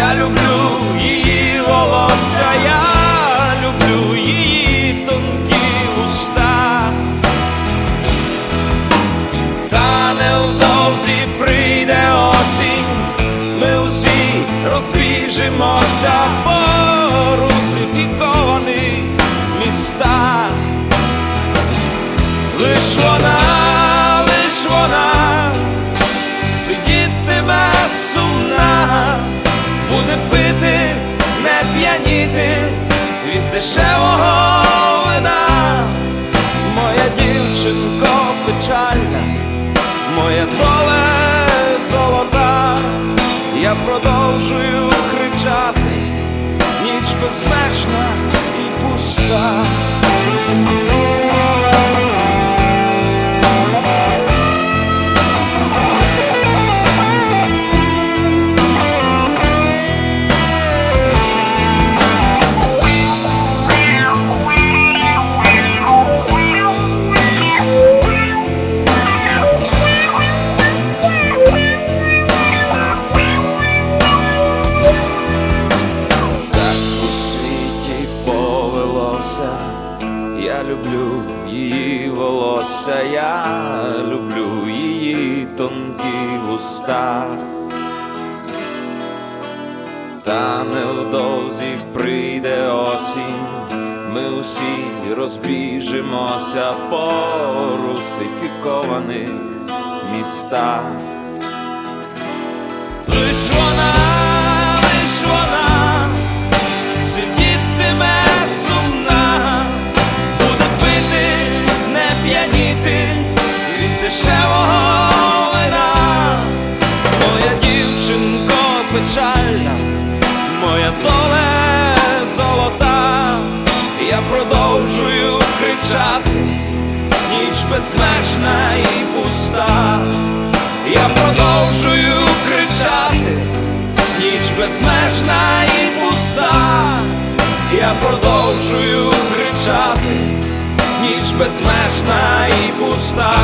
Я люблю її волосся, я люблю її тонкі уста, та невдовзі прийде осінь, ми усі розбіжимося по русифікованих містах. Лиш вона, п'яніти від дешевого вина. Моя дівчинко печальна, моя доле золота, я продовжую кричати, ніч безмежна і пуста. Люблю її волосся, я люблю її тонкі вуста. Та невдовзі прийде осінь, ми усі розбіжимося по русифікованих містах. Печальна, моя доле золота, я продовжую кричати, ніч безмежна і пуста. Я продовжую кричати, ніч безмежна і пуста. Я продовжую кричати, ніч безмежна і пуста.